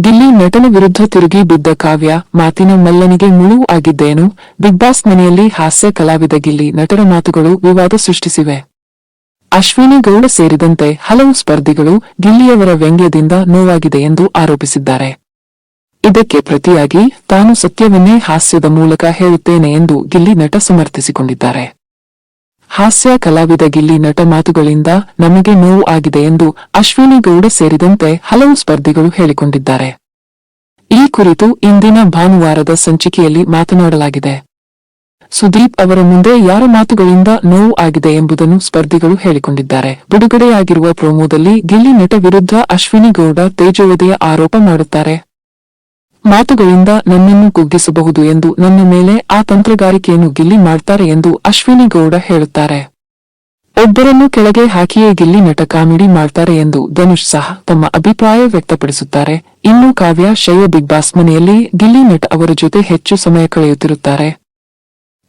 ಗಿಲ್ಲಿ ನಟನ ವಿರುದ್ಧ ತಿರುಗಿ ಬಿದ್ದ ಕಾವ್ಯ ಮಾತಿನ ಮಲ್ಲನಿಗೆ ಮುಳುವು ಆಗಿದ್ದೇನು? ಬಿಗ್ ಬಾಸ್ ಮನೆಯಲ್ಲಿ ಹಾಸ್ಯ ಕಲಾವಿದ ಗಿಲ್ಲಿ ನಟರ ಮಾತುಗಳು ವಿವಾದ ಸೃಷ್ಟಿಸಿವೆ. ಅಶ್ವಿನಿ ಗೌಡ ಸೇರಿದಂತೆ ಹಲವು ಸ್ಪರ್ಧಿಗಳು ಗಿಲ್ಲಿಯವರ ವ್ಯಂಗ್ಯದಿಂದ ನೋವಾಗಿದೆ ಎಂದು ಆರೋಪಿಸಿದ್ದಾರೆ. ಇದಕ್ಕೆ ಪ್ರತಿಯಾಗಿ ತಾನು ಸತ್ಯವನ್ನೇ ಹಾಸ್ಯದ ಮೂಲಕ ಹೇಳುತ್ತೇನೆ ಎಂದು ಗಿಲ್ಲಿ ನಟ ಸಮರ್ಥಿಸಿಕೊಂಡಿದ್ದಾರೆ. ಹಾಸ್ಯ ಕಲಾವಿದ ಗಿಲ್ಲಿ ನಟ ಮಾತುಗಳಿಂದ ನಮಗೆ ನೋವು ಆಗಿದೆ ಎಂದು ಅಶ್ವಿನಿ ಗೌಡ ಸೇರಿದಂತೆ ಹಲವು ಸ್ಪರ್ಧಿಗಳು ಹೇಳಿಕೊಂಡಿದ್ದಾರೆ. ಈ ಕುರಿತು ಇಂದಿನ ಭಾನುವಾರದ ಸಂಚಿಕೆಯಲ್ಲಿ ಮಾತನಾಡಲಾಗಿದೆ. ಸುದೀಪ್ ಅವರ ಮುಂದೆ ಯಾರ ಮಾತುಗಳಿಂದ ನೋವು ಆಗಿದೆ ಎಂಬುದನ್ನು ಸ್ಪರ್ಧಿಗಳು ಹೇಳಿಕೊಂಡಿದ್ದಾರೆ. ಬಿಡುಗಡೆಯಾಗಿರುವ ಪ್ರೋಮೋದಲ್ಲಿ ಗಿಲ್ಲಿ ನಟ ವಿರುದ್ಧ ಅಶ್ವಿನಿ ಗೌಡ ತೇಜೋವಧಿಯ ಆರೋಪ ಮಾಡುತ್ತಾರೆ. ಮಾತುಗಳಿಂದ ನನ್ನನ್ನು ಕುಗ್ಗಿಸಬಹುದು ಎಂದು ನನ್ನ ಮೇಲೆ ಆ ತಂತ್ರಗಾರಿಕೆಯನ್ನು ಗಿಲ್ಲಿ ಮಾಡ್ತಾರೆ ಎಂದು ಅಶ್ವಿನಿ ಗೌಡ ಹೇಳುತ್ತಾರೆ. ಒಬ್ಬರನ್ನು ಕೆಳಗೆ ಹಾಕಿಯೇ ಗಿಲ್ಲಿ ನಟ ಕಾಮಿಡಿ ಮಾಡ್ತಾರೆ ಎಂದು ಧನುಷ್ ಸಹ ತಮ್ಮ ಅಭಿಪ್ರಾಯ ವ್ಯಕ್ತಪಡಿಸುತ್ತಾರೆ. ಇನ್ನು ಕಾವ್ಯ ಶೈವ ಬಿಗ್ ಬಾಸ್ ಮನೆಯಲ್ಲಿ ಗಿಲ್ಲಿ ನಟ ಅವರ ಜೊತೆ ಹೆಚ್ಚು ಸಮಯ ಕಳೆಯುತ್ತಿರುತ್ತಾರೆ.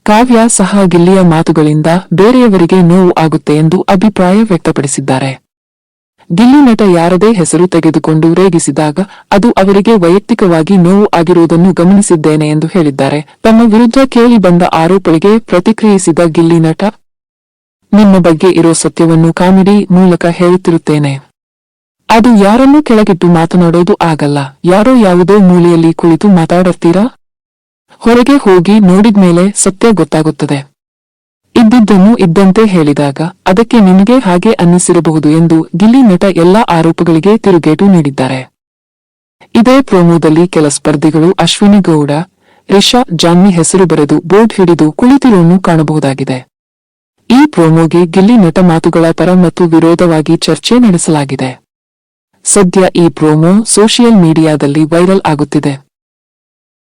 ಕಾವ್ಯ ಸಹ ಗಿಲ್ಲಿಯ ಮಾತುಗಳಿಂದ ಬೇರೆಯವರಿಗೆ ನೋವು ಆಗುತ್ತೆ ಎಂದು ಅಭಿಪ್ರಾಯ ವ್ಯಕ್ತಪಡಿಸಿದ್ದಾರೆ. ಗಿಲ್ಲಿ ನಟ ಯಾರದೇ ಹೆಸರು ತೆಗೆದುಕೊಂಡು ರೇಗಿಸಿದಾಗ ಅದು ಅವರಿಗೆ ವೈಯಕ್ತಿಕವಾಗಿ ನೋವು ಆಗಿರುವುದನ್ನು ಗಮನಿಸಿದ್ದೇನೆ ಎಂದು ಹೇಳಿದ್ದಾರೆ. ತಮ್ಮ ವಿರುದ್ಧ ಕೇಳಿ ಬಂದ ಆರೋಪಗಳಿಗೆ ಪ್ರತಿಕ್ರಿಯಿಸಿದ ಗಿಲ್ಲಿ ನಟ, ನಿಮ್ಮ ಬಗ್ಗೆ ಇರೋ ಸತ್ಯವನ್ನು ಕಾಮಿಡಿ ಮೂಲಕ ಹೇಳುತ್ತಿರುತ್ತೇನೆ. ಅದು ಯಾರನ್ನೂ ಕೆಳಗಿಟ್ಟು ಮಾತನಾಡೋದು ಆಗಲ್ಲ. ಯಾರೋ ಯಾವುದೋ ಮೂಲೆಯಲ್ಲಿ ಕುಳಿತು ಮಾತಾಡುತ್ತೀರಾ? ಹೊರಗೆ ಹೋಗಿ ನೋಡಿದ್ಮೇಲೆ ಸತ್ಯ ಗೊತ್ತಾಗುತ್ತದೆ. ಇದ್ದಿದ್ದನ್ನು ಇದ್ದಂತೆ ಹೇಳಿದಾಗ, ಅದಕ್ಕೆ ನಿನಗೆ ಹಾಗೆ ಅನ್ನಿಸಿರಬಹುದು ಎಂದು ಗಿಲ್ಲಿ ನಟ ಎಲ್ಲಾ ಆರೋಪಗಳಿಗೆ ತಿರುಗೇಟು ನೀಡಿದ್ದಾರೆ. ಇದೇ ಪ್ರೋಮೋದಲ್ಲಿ ಕೆಲ ಸ್ಪರ್ಧಿಗಳು ಅಶ್ವಿನಿ ಗೌಡ, ರಿಷಾ ಜಾನ್ವಿ ಹೆಸರು ಬರೆದು ಬೋರ್ಡ್ ಹಿಡಿದು ಕುಳಿತಿರುವನ್ನು ಕಾಣಬಹುದಾಗಿದೆ. ಈ ಪ್ರೋಮೋಗೆ ಗಿಲ್ಲಿ ನಟ ಮಾತುಗಳ ಪರ ಮತ್ತು ವಿರೋಧವಾಗಿ ಚರ್ಚೆ ನಡೆಸಲಾಗಿದೆ. ಸದ್ಯ ಈ ಪ್ರೋಮೋ ಸೋಷಿಯಲ್ ಮೀಡಿಯಾದಲ್ಲಿ ವೈರಲ್ ಆಗುತ್ತಿದೆ.